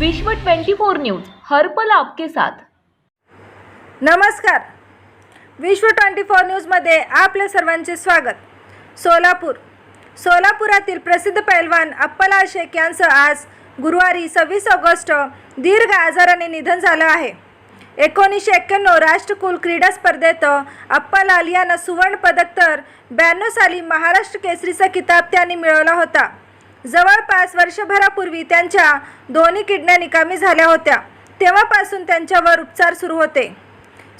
विश्व 24 न्यूज हर्पल आपके साथ. नमस्कार. विश्व ट्वेंटी फोर न्यूजमध्ये आपले सर्वांचे स्वागत. सोलापूर. सोलापुरातील प्रसिद्ध पैलवान अप्पला शेख यांचं आज गुरुवारी सव्वीस ऑगस्ट दीर्घ आजाराने निधन झालं आहे. एकोणीसशे एक्क्याण्णव राष्ट्रकुल क्रीडा स्पर्धेत अप्पालाल यांना सुवर्ण पदक तर ब्याण्णव साली महाराष्ट्र केसरीचा किताब त्यांनी मिळवला होता. जवळपास वर्षभरापूर्वी त्यांच्या दोन्ही किडण्या निकामी झाल्या होत्या. तेव्हापासून त्यांच्यावर उपचार सुरू होते.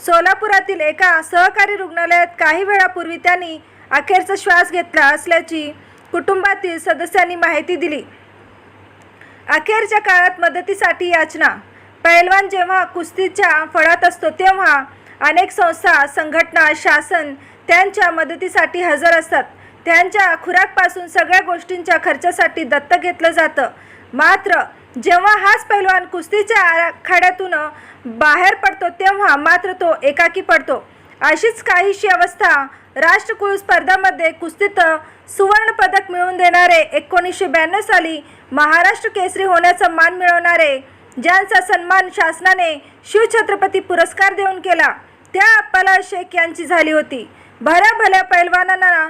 सोलापुरातील एका सहकारी रुग्णालयात काही वेळापूर्वी त्यांनी अखेरचा श्वास घेतला असल्याची कुटुंबातील सदस्यांनी माहिती दिली. अखेरच्या काळात मदतीसाठी याचना. पैलवान जेव्हा कुस्तीच्या फळात असतो तेव्हा अनेक संस्था संघटना शासन त्यांच्या मदतीसाठी हजर असतात. त्यांच्या खुराकपासून सगळ्या गोष्टींच्या खर्चासाठी दत्त घेतलं जातं. मात्र जेव्हा हाच पैलवान कुस्तीच्या आखाड्यातून बाहेर पडतो तेव्हा मात्र तो एकाकी पडतो. अशीच काहीशी अवस्था राष्ट्रकुल स्पर्धामध्ये कुस्तीत सुवर्ण पदक मिळवून देणारे एकोणीसशे ब्याण्णव साली महाराष्ट्र केसरी होण्याचा मान मिळवणारे ज्यांचा सन्मान शासनाने शिवछत्रपती पुरस्कार देऊन केला त्या अप्पाला शेख यांची झाली होती. भल्या भल्या पैलवानांना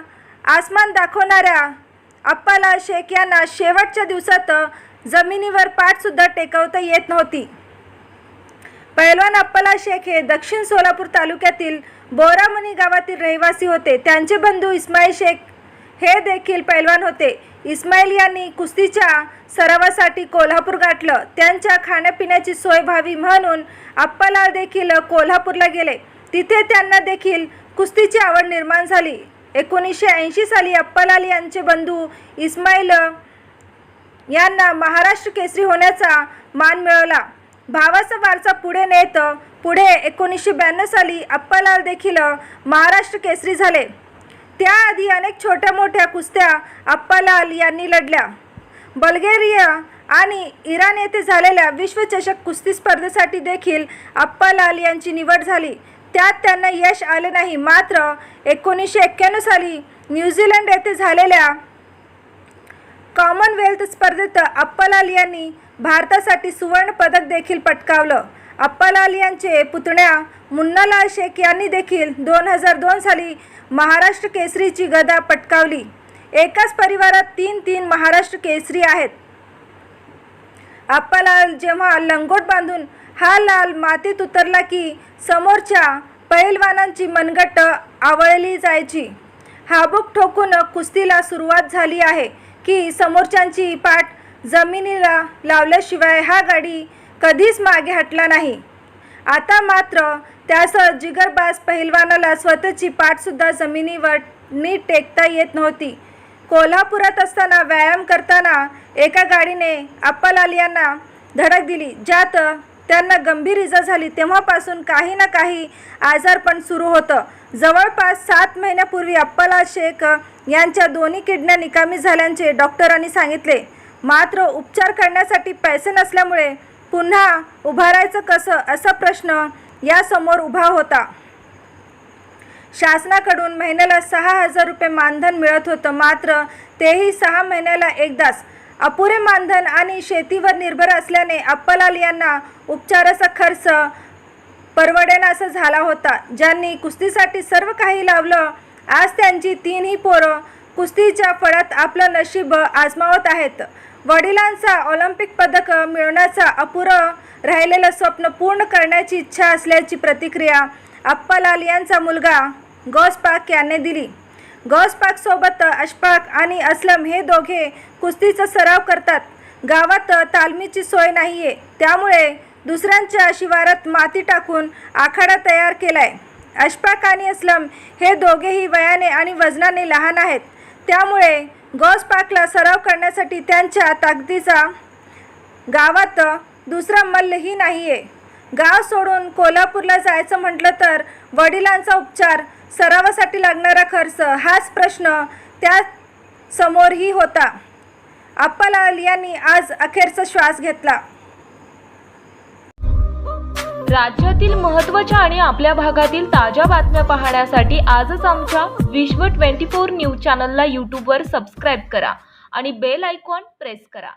आसमान दाखवणाऱ्या अप्पाला शेख यांना शेवटच्या दिवसात जमिनीवर पाठसुद्धा टेकवता येत नव्हती. पैलवान अप्पाला शेख हे दक्षिण सोलापूर तालुक्यातील बोरामणी गावातील रहिवासी होते. त्यांचे बंधू इस्माईल शेख हे देखील पैलवान होते. इस्माईल यांनी कुस्तीच्या सरावासाठी कोल्हापूर गाठलं. त्यांच्या खाण्यापिण्याची सोय व्हावी म्हणून अप्पालाल देखील कोल्हापूरला गेले. तिथे त्यांना देखील कुस्तीची आवड निर्माण झाली. एकोणीसशे ऐंशी साली अप्पालाल यांचे बंधू इस्माईल यांना महाराष्ट्र केसरी होण्याचा मान मिळवला भावाचा वारसा पुढे नेत पुढे एकोणीसशे ब्याण्णव साली अप्पालाल देखील महाराष्ट्र केसरी झाले. त्याआधी अनेक छोट्या मोठ्या कुस्त्या अप्पालाल यांनी लढल्या. बल्गेरिया आणि इराण येथे झालेल्या विश्वचषक कुस्ती स्पर्धेसाठी देखील अप्पालाल यांची निवड झाली. त्यात त्यांना यश आले नाही. मात्र एकोणीसशे एक्क्याण्णव साली न्यूझीलंड येथे झालेल्या कॉमनवेल्थ स्पर्धेत अप्पालाल यांनी भारतासाठी सुवर्ण पदक देखील पटकावलं. अप्पालाल यांचे पुतण्या मुन्नालाल शेख यांनी देखील दोन हजार दोन साली महाराष्ट्र केसरीची गदा पटकावली. एकाच परिवारात तीन तीन महाराष्ट्र केसरी आहेत. अप्पालाल जेव्हा लंगोट बांधून हा लाल मातीत उतरला की समोरच्या पैलवानांची मनगट आवळली जायची. हाबूक ठोकून कुस्तीला सुरुवात झाली आहे की समोरच्यांची पाठ जमिनीला लावल्याशिवाय हा गाडी कधीच मागे हटला नाही. आता मात्र त्यास जिगरबाज पहिलवानाला स्वतःची पाठसुद्धा जमिनीवर नीट टेकता येत नव्हती. कोल्हापुरात असताना व्यायाम करताना एका गाडीने अप्पालाल यांना धडक दिली ज्यात त्यांना गंभीर इजा झाली. तेव्हापासून काही ना काही आजारपण सुरू होतं. जवळपास सात महिन्यापूर्वी अप्पला शेख यांच्या दोन्ही किडन्या निकामी झाल्याचे डॉक्टरांनी सांगितले. मात्र उपचार करण्यासाठी पैसे नसल्यामुळे पुन्हा उभारायचं कसं असा प्रश्न यासमोर उभा होता. शासनाकडून महिन्याला सहा हजार रुपये मानधन मिळत होतं. मात्र तेही सहा महिन्याला एकदाच. अपुरे मानधन आणि शेतीवर निर्भर असल्याने अप्पालाल यांना उपचाराचा खर्च परवडेनासा झाला होता. ज्यांनी कुस्तीसाठी सर्व काही लावलं आज त्यांची तीनही पोरं कुस्तीच्या फळात आपलं नशीब आजमावत आहेत. वडिलांचा ऑलिम्पिक पदक मिळवण्याचा अपुरं राहिलेलं स्वप्न पूर्ण करण्याची इच्छा असल्याची प्रतिक्रिया अप्पालाल यांचा मुलगा गौस पाक यांनी दिली. गौस पाक अशफाक आणि असलम हे दोघे कुस्तीचा सराव करतात. गावात तालमीची सोय नाही आहे त्यामुळे दुसऱ्यांच्या शिवारात माती टाकून आखाडा तयार केलाय. अशफाक आणि असलम हे दोघेही वयाने आणि वजनाने लहान आहेत. त्यामुळे गौस पाकला सराव करण्यासाठी त्यांच्या ताकदीचा गावात दुसरा मल्लही नाही आहे गाव सोडून कोल्हापूरला जायचं म्हटलं तर वडिलांचा उपचार सरावासाठी लागणारा खर्च हाच प्रश्न त्या समोरही होता. अप्पालाल यांनी आज अखेरचा श्वास घेतला. राज्यातील महत्त्वाच्या आणि आपल्या भागातील ताज्या बातम्या पाहण्यासाठी आजच आमच्या विश्व 24 न्यूज चॅनलला यूट्यूबवर सबस्क्राईब करा आणि बेल आयकॉन प्रेस करा.